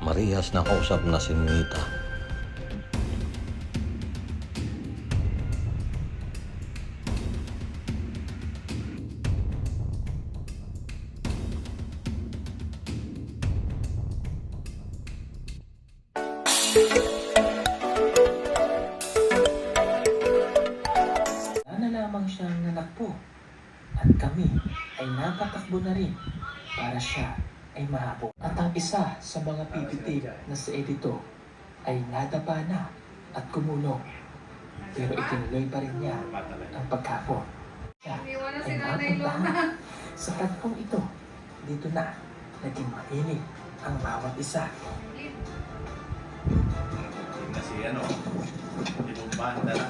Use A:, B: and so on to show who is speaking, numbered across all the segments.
A: Marihas na kausap na si Nita.
B: na lamang siyang nanakpo at kami ay napatakbo na rin para siya ay mahabol. Ang isa sa mga pipitig na si Edito ay nadapa na at kumulong. Pero itinuloy pa rin niya ang pagkapon. Siya ay napuntahan sa tagpong ito. Dito na naging mainit ang bawat isa.
C: na si ano, yung banda na.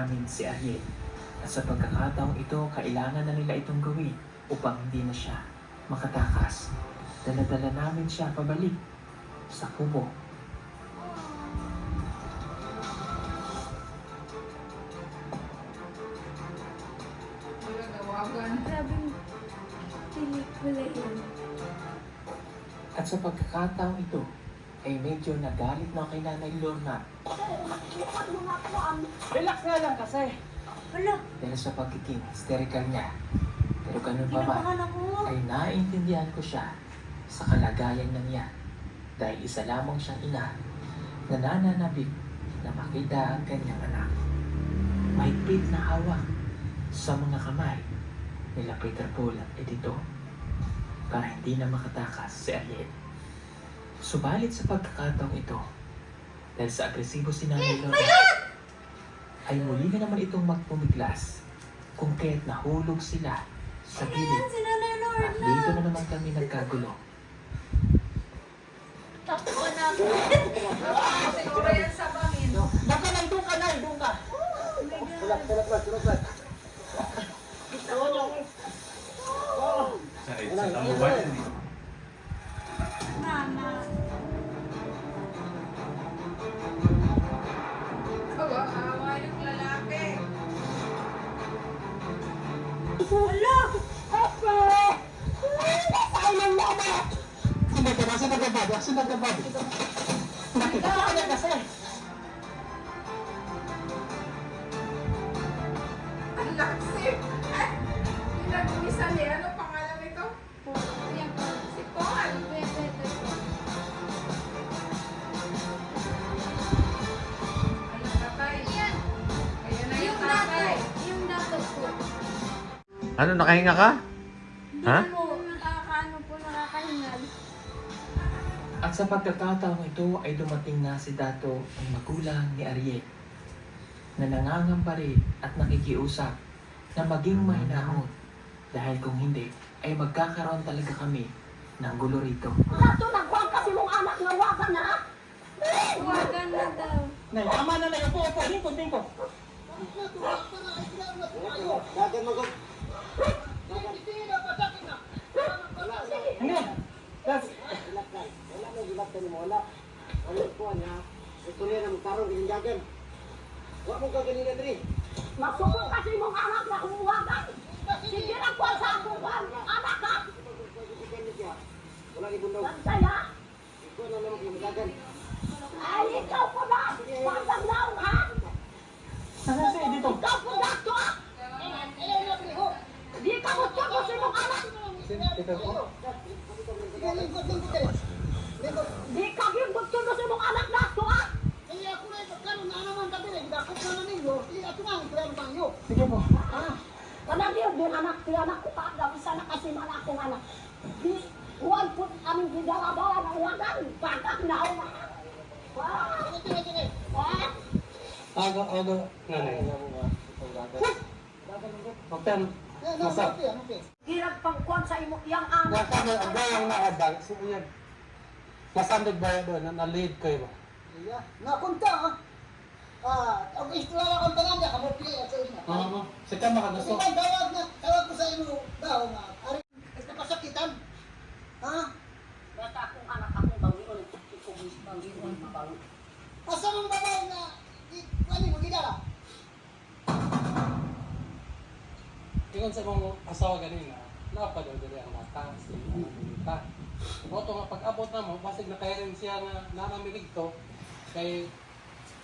B: Namin si Ariel. At sa pagkakataong ito, kailangan na nila itong gawin upang hindi na siya makatakas. Daladala namin siya pabalik sa kubo. At sa pagkakataong ito, ay medyo nagalit na kay Nanay Lorna
D: Relax nga lang kasi.
E: Wala.
B: dahil sa pagiging hysterical niya. Pero ganun pa man,
E: Kinabahan ako.
B: ay naiintindihan ko siya sa kalagayan na niya dahil isa lamang siyang ina na nananabik na makita ang kanyang anak. Mahigpit na hawak sa mga kamay nila Peter Paul at Edito para hindi na makatakas si Ariel. Subalit sa pagkakataong ito, dahil sa agresibo si Nanay Lorna, ay muli na naman itong magpumiglas kung kaya't nahulog sila sa
E: Yan
B: gilid
E: si Nanay
B: at
E: Lorna.
B: dito na naman kami nagkagulo.
E: Takbo na ako.
F: Siguro yan sa bangin.
D: Baka lang doon ka na, doon ka. Tulak, tulak lang, tulak lang.
C: Sa sa
D: na? Sino ka ba? Nakita ka na kasi.
F: Ang laksi. Ah, Yung nag-umisa niya. Ano pangalan nito? Si Paul. Ano tatay?
E: Yan.
F: Ayan na yung tatay.
A: Ano, nakahinga ka? Ha?
B: Sa pagkakataong ito ay dumating na si Dato ang magulang ni Ariel na nangangamba rin at nakikiusap na maging mahinahon dahil kung hindi ay magkakaroon talaga kami ng gulo rito.
E: Huwagan na daw.
D: Nay, tama na na. Upo, upo. Tingko, tingko. Dagan mo ko. Ano? Das.
G: Masukong kasi mong anak na umuwagan. Sige na po sa akong anak ka. Nagsaya. Ay, ikaw po na. Bandang laon ha.
D: Saan siya dito?
G: Ikaw po na to. Di ka mo tuto sa mong anak.
D: Dito po.
G: Di ka gimbot tuto sa mong anak na to ha.
D: Sige po.
G: Ah, Kanang yun, din anak, di anak ko pa, daw isa na kasi man akong anak. Di, huwag po aming gidalabawa ng wagan, pagkat na ako. Ah, ah,
D: Aga, aga. Nanay. Doktor, nasa?
G: Hirap pang kuwan sa imo, yang anak.
D: Nasa na, ang gawang naadang. Sino yan? Nasandag ba doon? Na- Na-lead kayo ba?
H: Napunta,
D: Ah, ang istorya akong tanan niya, kamupli at sa inyo.
H: Oo, sa kama ka
D: Kasi
H: gusto.
D: man, tawag na, tawag ko sa inyo, daw nga, ari, is napasakitan. Ha?
G: Basta akong anak akong bawion, ikubis bawion, bawion.
D: Asa mong babae na, ano mo, gidala?
H: Ingon sa mong asawa ganina, napadaw diri ang mata, si Anamilita. O to nga pag-abot na mo, basig na kaya rin siya nga nanamilig to, kay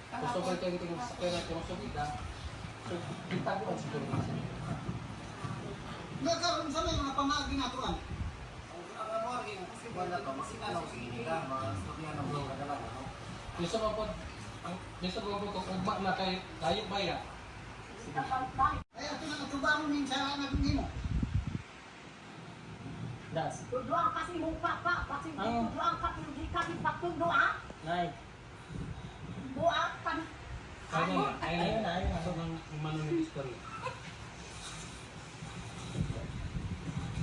H: gusto ko kayo tingin sa kaya natin sa vida. So, kita ko ang siguro na siya.
D: Nagkaroon sa mga pamagi na tuan.
H: Gusto mo po, ang gusto mo po kung ugma na kay tayo baya.
D: Ay, ato na natubang mo minsan na naging mo.
H: Das.
G: Tuduan kasi mong papa, kasi
H: Ang-
G: tuduan ka, hindi ka di patuduan.
H: Nay.
G: Buak ka.
H: Ayun na, ayun na, ayun na. So, nang umano ni history.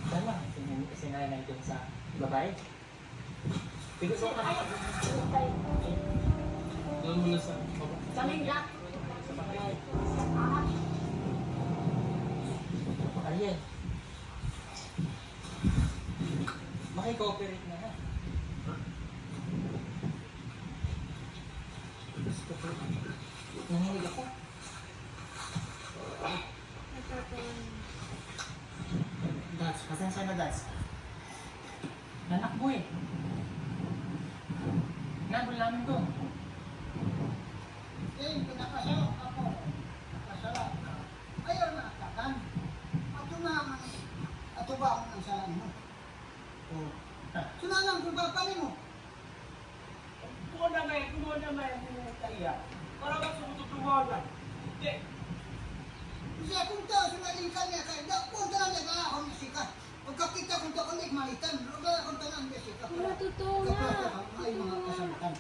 B: Dala, sinay na ito sa babae. Tigos mo ka.
H: Doon muna sa baba.
G: Sa linggat.
B: Ariel. Makikooperate na ha. Gusto ko. Nanginig ako. Dats, pasensya na Dats. Nanakbo eh. Nabol namin doon.
D: Eh, pinakasarap ako. Nakasarap ka. Ayaw na atakan. Ato na ang ato ba ang salan mo? Oh. Sunalang kung papanin mo.
I: Kung na may, kung na may kaya, para ba sumututuwagan? Hindi.
D: Kasi akong tao, sunaling ka niya kaya, da, punta lang niya ka ako ni Sika. Pagkakita kong tao, kunik malitan. Wala akong tanan niya Sika.
E: Wala, totoo nga.
D: Ay, mga kasamatan.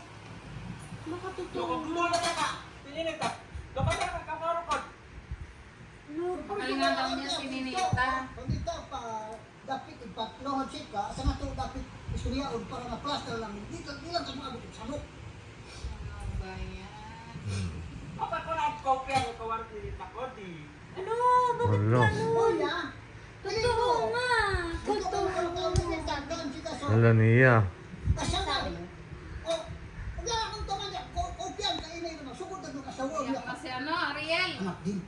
E: Makatotoo
I: Kung
E: nga.
I: kumuna ka ka, pininin ka. Dapat ka kakaro ka.
E: No,
F: Pahinga daw niya si Ninita.
D: Pagkita pa, dapat ipatlohod siya ka, asa nga to dapat istoryaon para na-plaster lang. Dito, ilang ka mga abot sa sabot.
I: Dapat ko na ang kopya ng kawarang pinita ko, di.
E: Ano? Bakit
A: Wala.
E: ganun?
D: Kuya,
E: Totoo nga.
D: Ko
E: Totoo.
D: ang tawag ng tagdan si Kaso.
A: Wala niya.
D: Kasya na. O, wala akong taman niya. Kopyan, kainay naman. Sugod na nung asawa niya.
F: Yan kasi ano, Ariel.
D: Anak din.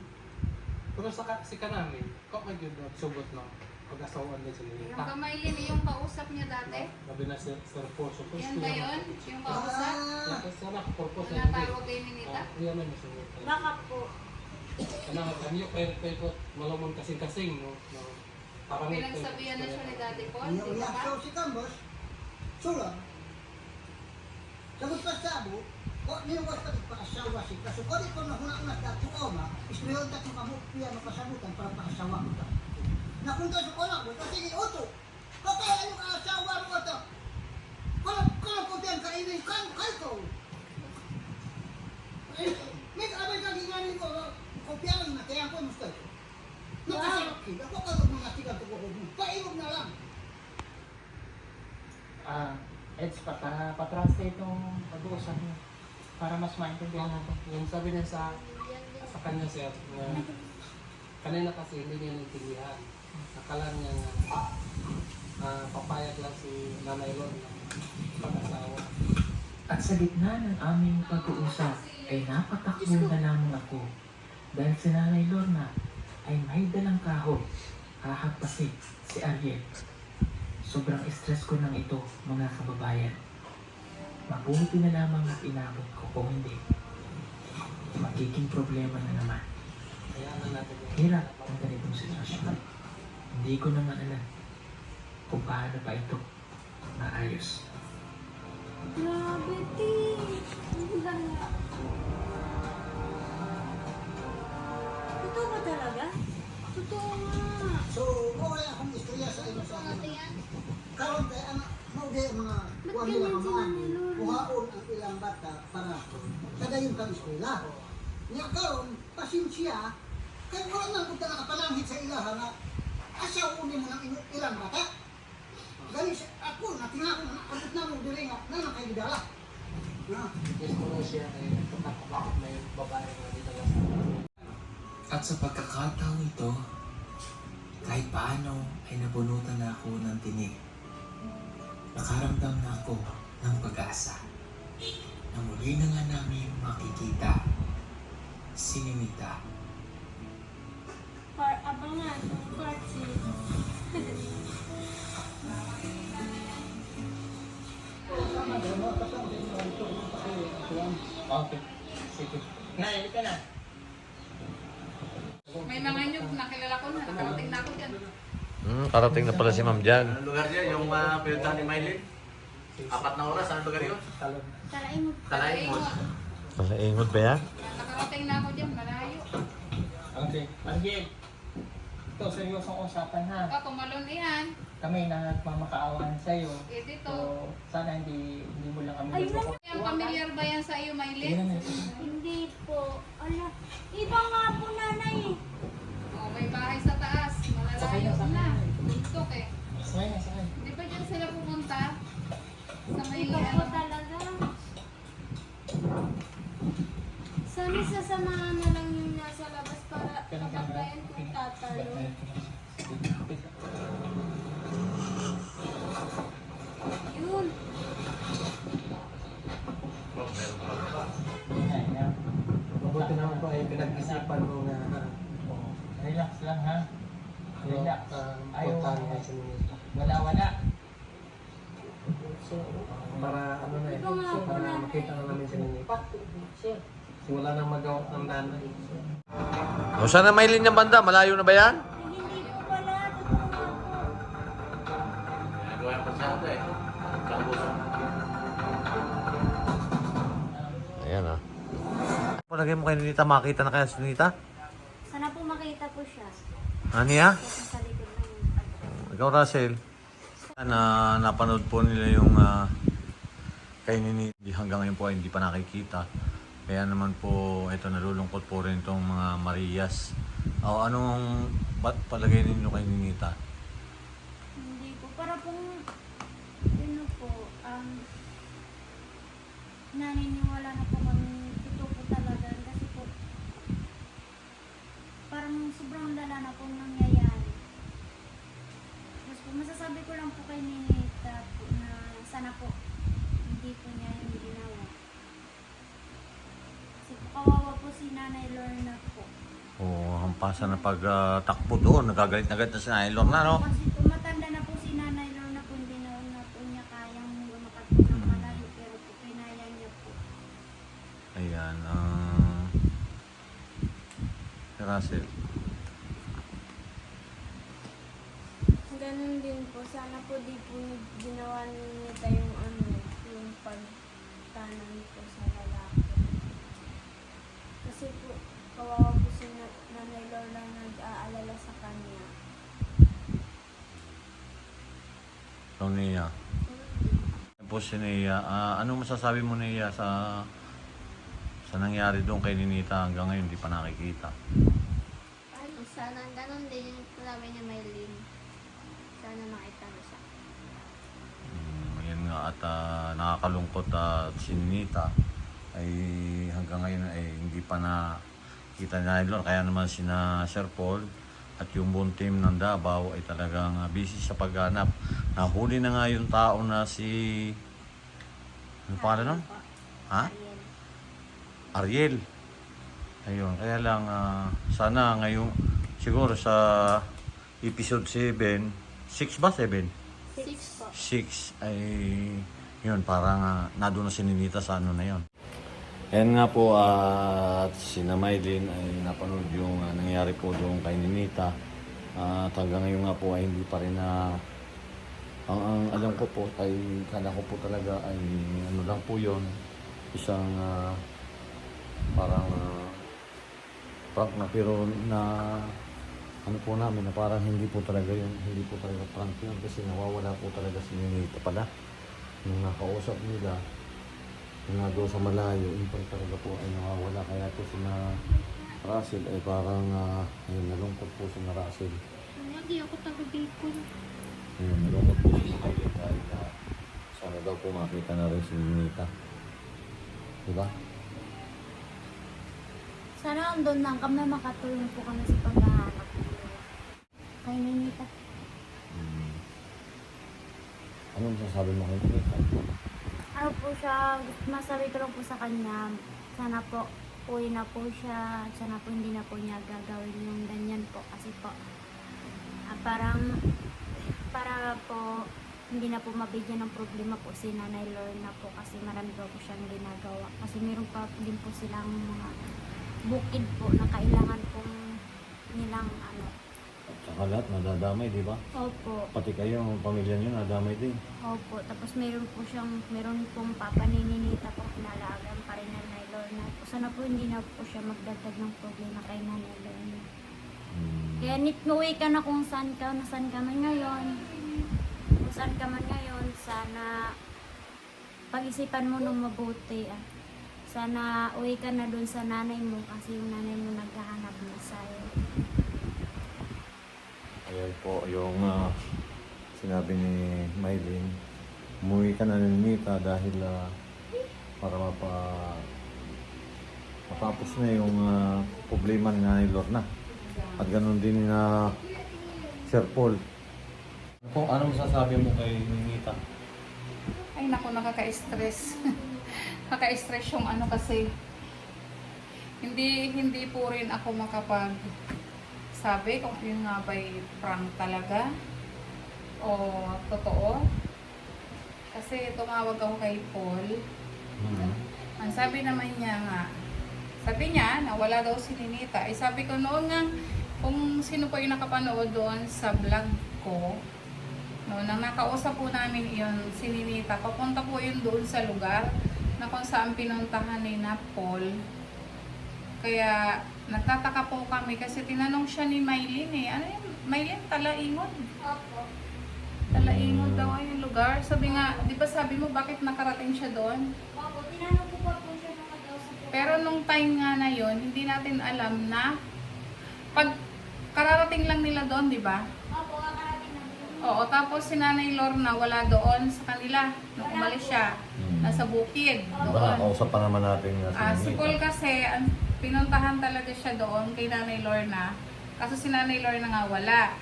H: Pero sa ka- si kanami, kung may at sugot no, pag-asawaan din sa
F: Yung kamailin, yung kausap niya dati.
H: Labi na si Sir Paul. So,
F: Yan ba yun? Yung kausap?
D: Ah,
H: Kasi sana purpose
F: Na natawag kay Ninita?
H: Iyan na sugot.
E: Baka po.
H: Ano, kami kayo kayo po malumon kasing-kasing, no? no. Parang
F: Pinagsabihan na siya ni Daddy Paul,
D: niya
F: di ba?
D: daw si Kambos. Sula. Sagot pa sa abo, o niwas pa pa asawa si di ko na huna na datu oma, ismeyon ta kung kamot piya mapasabutan para paasawa ko ta. Nakunta sa kola ko, kasi sige oto. Bakit ano ka asawa mo ito? Kala kala ko diyan kainin kan kay ko. Eh, May abay ka ginganin ko, kopya lang na kaya ko musta. Nakasarap ki, ako ka mga tiga ko ko. Pailog na lang.
B: Ah, Eds, pa, para pa-translate itong pag-uusap niyo. Para mas maintindihan natin.
H: Yung sabi niya sa sa kanya sir, na kanina kasi hindi niya naintindihan. Akala niya na ah, papayag lang si Nanay Lon na pag-asawa.
B: At sa gitna ng aming pag-uusap ay napatakbo na lamang ako dahil si Nanay Lorna ay may dalang kahoy. Hahagpasin si Ariel. Sobrang stress ko ng ito, mga kababayan. Mabuti na lamang at inabot ko kung hindi. Magiging problema na naman. Hirap ang ganitong sitwasyon. Hindi ko naman alam kung paano pa ito maayos.
E: Grabe. Hindi lang nga. Totoo ba talaga? Totoo nga.
D: So, okay akong istorya sa inyo sa akin. Karon kay ang maugi ang mga kuwan nila kamaan. Kuhaon ang ilang bata para kadayon kang eskwela. Niya karon pasensya kay wala na kung nakapananghit sa ilaha na asaw uni mo ng ilang bata. Gani sa ako, natingako na abot na mo diri nga na kay gidala. Na,
H: Yes, ko na siya ay bakit may babae na dito lang sa
B: At sa pagkakataong ito, kahit paano ay nabunutan na ako ng tinig. Nakaramdam na ako ng pag-asa na muli na nga namin makikita si Ninita.
E: Par abangan, part 6.
H: Okay. Sige. Nay, ka na.
F: May mga nyug na kilala ko na. Nakarating na ako dyan.
A: Hmm, karating na pala si Ma'am Jan.
C: Anong lugar niya? Yung uh, pinuntahan ni Mylene? Apat na oras, anong lugar yun?
E: Mo.
A: Sa ingot ba yan?
F: Nakarating na ako dyan. Malayo.
H: Okay. Argel. Ito, seryosong usapan ha.
F: O, tumalon iyan.
H: Kami na nagmamakaawan sa iyo.
F: Eh, dito.
H: So, sana hindi hindi mo lang kami
E: Ayun na.
H: nagpapakita.
F: Yung familiar ba yan sa
H: na,
F: Maylin?
E: Hindi po. Ala, iba nga po nanay.
F: O, may bahay sa taas. Malalayo
H: sakay
F: na. Buntok eh.
H: Sakay na, sakay.
F: Di ba dyan sila pumunta? Sa may
E: Ikaw po
F: ano?
E: talaga. Sana sasamahan na lang yung Yun.
H: Mabuti naman po ay pinag-isipan mo na oh, relax lang ha. Relax. Ayaw wala wala. So, para ano na eh,
E: po
H: para makita na namin si Ninita. Wala nang magawa ng nanay.
A: O, saan na may linyang banda? Malayo na ba yan? Ayan ah. Palagay mo kay Ninita, makita na kaya si Ninita?
E: Sana po makita po siya.
A: Ano ya?
E: Kasi sa likod na yun.
A: Ikaw, Russell. Na napanood po nila yung uh, kay Nini hanggang ngayon po ay hindi pa nakikita. Kaya naman po, ito nalulungkot po rin itong mga Marias. O anong ba't palagay ninyo kay Ninita?
E: Hindi po. Para pong, yun po, um, naniniwala na po kami, totoo po talaga. Kasi po, parang sobrang lala na pong nangyayari. Mas po, masasabi ko lang po kay Ninita po na sana po, hindi po niya yung ginawa. Kasi po, kawawa po si Nanay Lorna po.
A: O hampasan na pag ah, takbo doon, nagagalit na galit na si Nailor na, no?
E: Kasi po matanda na po si Nanay Lorna po, hindi na, na po niya kayang lumakad po ng malayo, pero po kinaya niya po.
A: Ayan. ah Russell.
E: Ganun din po, sana po di po ginawa nita yung ano, yung pagtanan po sa lalaki. Kasi po, kawawa po si na- Nanay Lorna nag-aalala sa kanya.
A: Ito Nia. Yan po si Nia. Ah, ano masasabi mo Nia sa sa nangyari doon kay Ninita hanggang ngayon hindi pa nakikita?
E: Ano, sana ganun din yung sabi niya Maylin. Sana makita mo siya.
A: Mm, yun nga at ah, nakakalungkot at si Ninita ay hanggang ngayon ay hindi pa na kita Nailor. Kaya naman sina Sir Paul at yung buong team ng Davao ay talagang ah, busy sa paghanap. Nahuli na nga yung tao na si... Ano pangalan nun? Ha? Ariel. Ayun, kaya lang ah, sana ngayon siguro sa episode 7, 6 ba 7?
E: Six po.
A: 6 ay yun parang uh, nado na si Ninita sa ano na yun. Ayan nga po at si Namaylin ay napanood yung ah, nangyari po doon kay Ninita. at hanggang ngayon nga po ay hindi pa rin na ang, ang alam ko po ay kala ko po talaga ay ano lang po yon isang ah, parang ah, prank na pero na ano po namin na parang hindi po talaga yun hindi po talaga prank yun kasi nawawala po talaga si Ninita pala nung nakausap nila doon sa malayo yung pala talaga po ay nawawala kaya po si na Russell ay parang uh, ayun, nalungkot po si na Russell
E: Hindi ako taga-bacon.
A: ayun, nalungkot po si Ninita dahil uh, sana daw po makita na rin si Ninita diba?
E: Sana andun lang kami makatulong po kami sa paghahanap. Kay Ninita.
A: Hmm. Anong sasabi mo kay Ninita?
E: Ano po siya, masabi ko lang po sa kanya, sana po uwi na po siya, sana po hindi na po niya gagawin yung ganyan po. Kasi po, ah, parang, para po, hindi na po mabigyan ng problema po si Nanay Lorna po kasi marami pa po siyang ginagawa. Kasi meron pa din po silang mga bukid po na kailangan pong nilang.
A: At saka lahat nadadamay, di ba?
E: Opo.
A: Pati kayo, ang pamilya niyo nadamay din.
E: Opo, tapos meron po siyang, meron pong papa ni Ninita po pinalagan pa rin Nanay Lorna. Sana po hindi na po siya magdagdag ng problema kay Nanay Lorna.
A: Hmm.
E: Kaya ka na kung saan ka, nasaan ka man ngayon. Kung saan ka man ngayon, sana pag-isipan mo nung mabuti. Ah. Sana uwi ka na dun sa nanay mo kasi yung nanay mo naghahanap na sa'yo.
A: Ayan po yung ah, sinabi ni Mylene. Umuwi ka na ni Nita dahil ah, para mapa matapos na yung ah, problema ni Nanay Lorna. At ganun din na Sir Paul. Ano po, anong sasabi mo kay Nita?
F: Ay naku, nakaka-stress. nakaka-stress yung ano kasi hindi hindi po rin ako makapag sabi kung yun nga ba'y prank talaga o totoo. Kasi tumawag ako kay Paul.
A: Hmm.
F: Ang sabi naman niya nga, sabi niya na wala daw si Ninita. Eh sabi ko noon nga, kung sino po yung nakapanood doon sa vlog ko, no, nang nakausap po namin yun, si Ninita, papunta po yun doon sa lugar na kung saan pinuntahan ni na Paul. Kaya nagtataka po kami kasi tinanong siya ni Maylin eh, ano yung Maylin, Talaingon?
E: Opo.
F: Talaingon daw ay yung lugar. Sabi nga, di ba sabi mo bakit nakarating siya doon?
E: Opo, tinanong ko pa po siya nung nag-usap po.
F: Pero nung time nga na yon, hindi natin alam na pag kararating lang nila doon, di ba?
E: Opo, kakarating na po.
F: Oo, tapos si Nanay Lorna wala doon sa kanila nung umalis siya.
A: Hmm.
F: Nasa bukid,
A: Diba,
F: doon.
A: nakausap pa naman natin nga
F: Ah, si
A: Nita.
F: Paul kasi, ang pinuntahan talaga siya doon kay Nanay Lorna. Kaso si Nanay Lorna nga wala.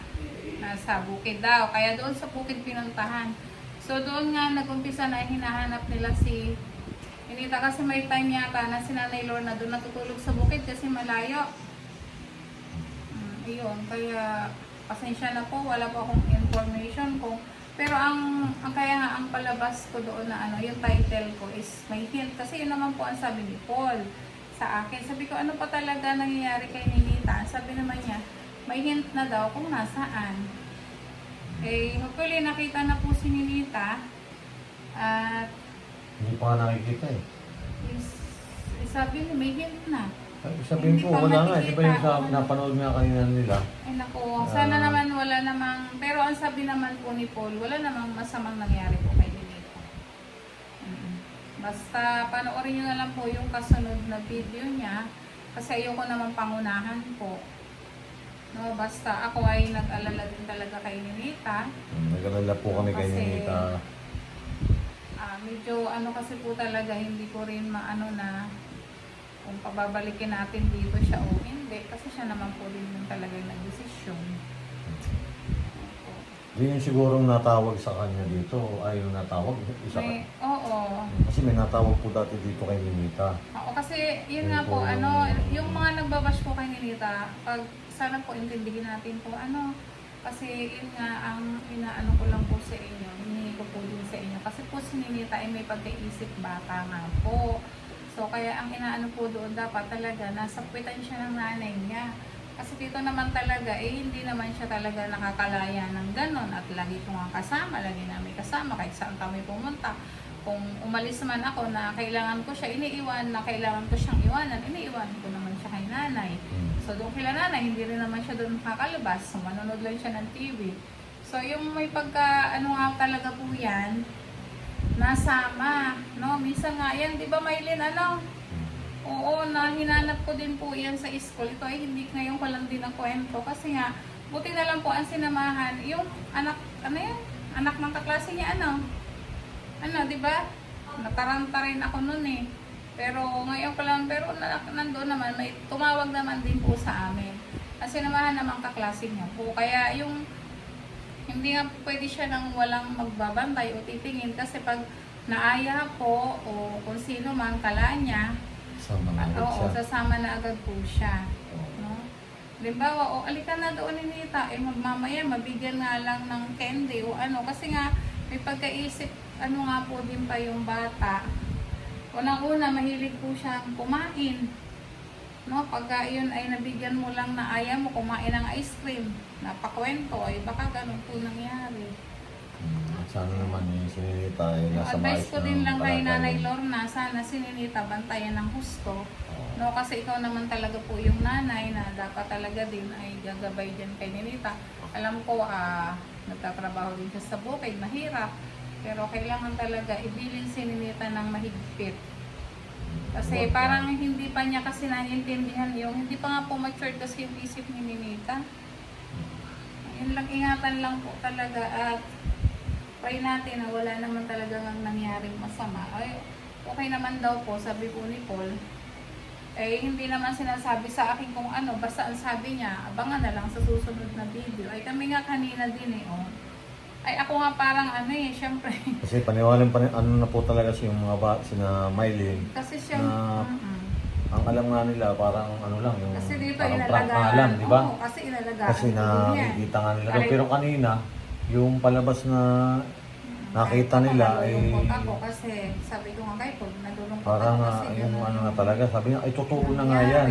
F: Nasa bukid daw. Kaya doon sa bukid pinuntahan. So doon nga nag-umpisa na hinahanap nila si Inita kasi may time yata na si Nanay Lorna doon natutulog sa bukid kasi malayo. Mm, Ayun, kaya pasensya na po, wala po akong information kung pero ang, ang kaya nga ang palabas ko doon na ano, yung title ko is may hint kasi yun naman po ang sabi ni Paul sa akin. Sabi ko ano pa talaga nangyayari kay Ninita? Sabi naman niya, may hint na daw kung nasaan. Eh, hopefully nakita na po si Ninita at
A: Hindi pa nga nakikita eh.
F: is, is sabi niya may hint na.
A: Sabihin
F: pa
A: wala nga. Di ba yung sa napanood nga kanina nila?
F: Ay nako, sana
A: Ah.
F: naman wala namang, pero ang sabi naman po ni Paul, wala namang masamang nangyari po kay. Basta panoorin nyo na lang po yung kasunod na video niya, kasi ayoko naman pangunahan po. No, basta ako ay nag-alala din talaga kay Ninita.
A: Nag-alala po kami kay Ninita.
F: Ah, medyo ano kasi po talaga, hindi ko rin maano na kung pababalikin natin dito siya o hindi. Kasi siya naman po din yung talaga nagdesisyon.
A: Di yung sigurong natawag sa kanya dito. Ay, yung natawag. Isa ka.
F: May, oo.
A: Kasi may natawag po dati dito kay Ninita.
F: Oo, kasi yun
A: Yun
F: nga po, ano, yung mga nagbabash po kay Ninita, pag sana po intindihin natin po, ano, kasi yun nga, ang inaano ko lang po sa inyo, hinihingi ko po din sa inyo. Kasi po si Ninita ay may pagkaisip bata nga po. So, kaya ang inaano po doon dapat talaga, nasa puwitan siya ng nanay niya. Kasi dito naman talaga, eh, hindi naman siya talaga nakakalaya ng ganon. At lagi ko nga kasama, lagi namin kasama, kahit saan kami pumunta. Kung umalis man ako na kailangan ko siya iniiwan, na kailangan ko siyang iwanan, iniiwan ko naman siya kay nanay. So doon kila nanay, hindi rin naman siya doon makakalabas. So manonood lang siya ng TV. So yung may pagka, ano nga talaga po yan, nasama. No? Minsan nga yan, di ba Maylin, ano? Oo, na hinanap ko din po yan sa school. Ito ay hindi ngayon ko lang din ang kwento. Kasi nga, buti na lang po ang sinamahan. Yung anak, ano yan? Anak ng kaklase niya, ano? Ano, di ba? Nataranta rin ako nun eh. Pero ngayon ko lang. Pero na, nandoon naman, may tumawag naman din po sa amin. Kasi naman naman kaklase niya po. Kaya yung hindi nga pwede siya nang walang magbabantay o titingin kasi pag naaya po o kung sino man kala niya,
A: Sa mga
F: oo,
A: siya.
F: sasama na agad po siya.
A: Oo.
F: No? Halimbawa, o alika na doon ni Nita, eh mamaya mabigyan nga lang ng candy o ano. Kasi nga, may pagkaisip, ano nga po din pa yung bata. Unang-una, mahilig po siyang kumain. No, pagka yun ay nabigyan mo lang na ayaw mo kumain ng ice cream, napakwento, ay baka ganun po nangyari.
A: Hmm, sana naman yung sininita ay nasa
F: advice ko din lang kay. Nanay Lorna, sana sininita bantayan ng husto. No, kasi ikaw naman talaga po yung nanay na dapat talaga din ay gagabay dyan kay Ninita. Alam ko, ah, nagtatrabaho din siya sa bukid, mahirap. Pero kailangan talaga ibilin si Ninita ng mahigpit. Kasi parang hindi pa niya kasi naiintindihan yung, hindi pa nga po matured kasi yung isip ni Ninita. Yun lang, ingatan lang po talaga at pray natin na wala naman talaga ang nangyaring masama. Ay, okay naman daw po, sabi po ni Paul. Eh, hindi naman sinasabi sa akin kung ano, basta ang sabi niya, abangan na lang sa susunod na video. Ay, kami nga kanina din eh, oh. Ay, ako nga parang ano eh, syempre.
A: Kasi paniwalang pa ano na po talaga si yung mga ba, sina Mylene.
F: Kasi siya,
A: Na-
F: mm-mm.
A: Ang alam nga nila parang ano lang yung
F: kasi dito
A: parang prank nga lang, di ba?
F: Oo, kasi inalagaan.
A: Kasi
F: yan.
A: nakikita nga nila. Pero kanina, yung palabas na nakita nila ay
F: nalulungkot ako kasi sabi ko nga kay Paul, nalulungkot
A: parang
F: ako kasi
A: yung
F: ganun
A: ano nga talaga, sabi niya, ay totoo na nga yan.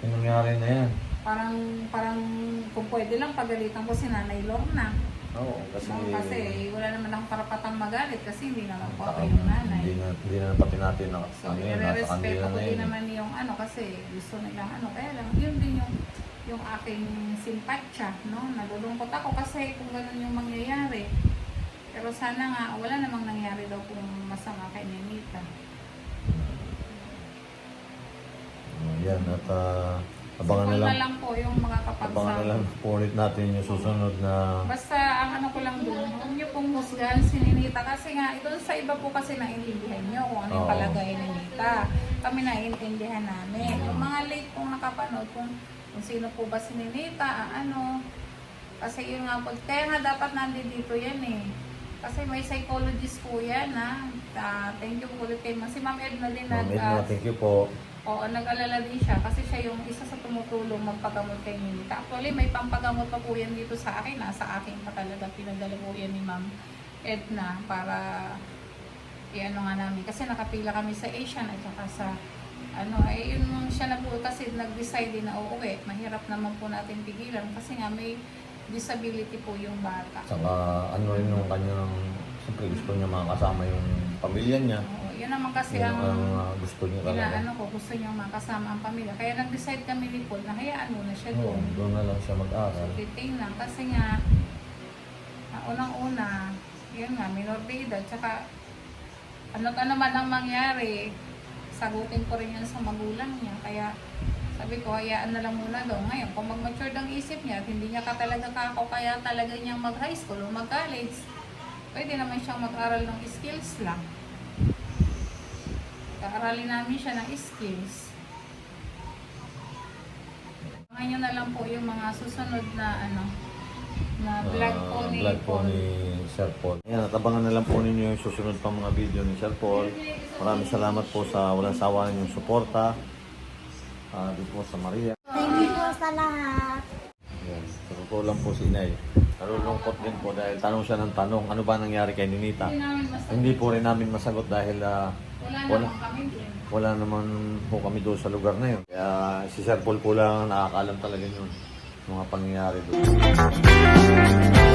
A: Yung nangyari na yan.
F: Parang, parang kung pwede lang pagalitan ko si Nanay Lorna.
A: Oo, kasi,
F: No, kasi wala naman akong karapatang magalit kasi hindi naman po ako yung nanay.
A: Hindi na, hindi na pati natin na,
F: So,
A: ano yun, nasa
F: respeto
A: kanila
F: ko
A: na
F: din
A: yun. eh.
F: naman yung ano kasi gusto nilang ano. Kaya lang, yun din yung yung aking simpatya, no? Nalulungkot ako kasi kung ganun yung mangyayari. Pero sana nga, wala namang nangyari daw kung masama kay Nenita.
A: Oh, yan, at ah, abangan na lang,
F: na lang po yung mga
A: abangan na lang
F: kapagsabi.
A: po ulit natin yung susunod na
F: Basta ang ano ko lang doon, huwag niyo pong husgahan si Ninita kasi nga ito sa iba po kasi naiintindihan niyo kung ano yung palagay ni Ninita. Kami naiintindihan namin. Yung mga late pong nakapanood kung, kung sino po ba si Ninita, ah, ano. Kasi yun nga po, kaya nga dapat nandito yan eh. Kasi may psychologist po yan ha. Ah, thank you po ulit kay Ma. Si Ma'am Edna din
A: Ma'am
F: nag,
A: Edna,
F: ah,
A: thank you po.
F: Oo, nag-alala din siya kasi siya yung isa sa tumutulong magpagamot kay Ninita. Actually, may pampagamot pa po yan dito sa akin. Nasa akin pa talaga pinadala po yan ni Ma'am Edna para i-ano nga namin. Kasi nakapila kami sa Asian at saka sa ano, eh yun yung siya na po kasi nag-decide din na uuwi. Mahirap naman po natin pigilan kasi nga may disability po yung bata.
A: Saka ano rin yung kanyang, siyempre gusto niya makasama yung pamilya niya.
F: Oo, yun naman kasi
A: Yun
F: ang
A: ang ah, gusto niya talaga.
F: inaano ko, gusto niya makasama ang pamilya. Kaya nag-decide kami ni Paul na hayaan muna siya
A: Oo,
F: doon.
A: doon na lang siya mag-aral.
F: So, titing lang. Kasi nga, ah, unang-una, yun nga, minor de edad. Tsaka, ano ka naman ang mangyari, sagutin ko rin yan sa magulang niya. Kaya, sabi ko, hayaan na lang muna daw. Ngayon, kung mag-mature ang isip niya at hindi niya ka talaga kako, kaya talaga niyang mag-high school o mag-college, pwede naman siyang mag-aral ng skills lang. Kaaralin namin siya ng skills. Ngayon na lang po yung mga susunod na ano, na vlog po
A: Ah,
F: ni
A: vlog po
F: Paul.
A: ni Sir Paul. Ayan, at abangan na lang po ninyo yung susunod pang mga video ni Sir Paul. Maraming salamat po sa walang sawa ninyong suporta. Ah, di po sa Maria.
E: Thank you po sa lahat.
A: Ayan, totoo lang po si Inay. Nalulungkot din po dahil tanong siya ng tanong, ano ba nangyari kay Ninita? Hindi po rin namin masagot dahil ah,
F: Wala,
A: wala.
F: naman kami din.
A: wala naman po kami doon sa lugar na yun. Kaya si Sir Paul po lang ang nakakaalam talaga yun, mga pangyayari doon.